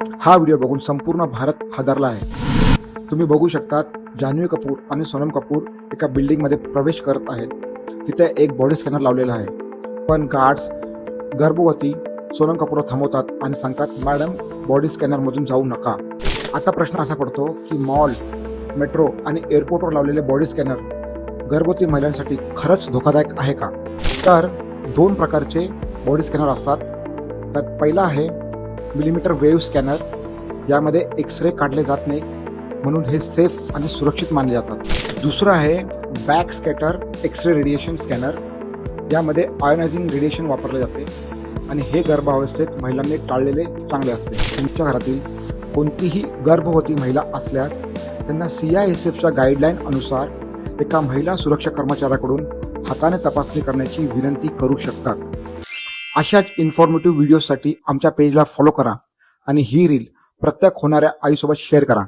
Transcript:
हा व्हिडिओ बघून संपूर्ण भारत हादरला आहे. तुम्ही बघू शकतात जान्हवी कपूर आणि सोनम कपूर एका बिल्डिंगमध्ये प्रवेश करत आहेत. तिथे एक बॉडी स्कॅनर लावलेला आहे. पण गार्ड्स गर्भवती सोनम कपूर थांबवतात आणि सांगतात मॅडम बॉडी स्कॅनरमधून जाऊ नका. आता प्रश्न असा पडतो की मॉल मेट्रो आणि एअरपोर्टवर लावलेले बॉडी स्कॅनर गर्भवती महिलांसाठी खरंच धोकादायक आहे का? तर दोन प्रकारचे बॉडी स्कॅनर असतात. त्यात पहिला आहे मिलीमीटर वेव्ह स्कॅनर यामध्ये एक्स रे काढले जात नाही म्हणून हे सेफ आणि सुरक्षित मानले जातात. दुसरं आहे back scatter X ray radiation scanner. यामध्ये आयोनायझिंग रेडिएशन वापरले जाते आणि हे गर्भावस्थेत महिलांनी टाळलेले चांगले असते. तुमच्या घरातील कोणतीही गर्भवती महिला असल्यास त्यांना सी आय एस एफच्या गाईडलाईन अनुसार एका महिला सुरक्षा कर्मचाऱ्याकडून हाताने तपासणी करण्याची विनंती करू शकतात. अशाच इन्फॉर्मेटिव्ह व्हिडिओसाठी आमच्या पेजला फॉलो करा आणि ही रील प्रत्येक होणाऱ्या आईसोबत शेअर करा.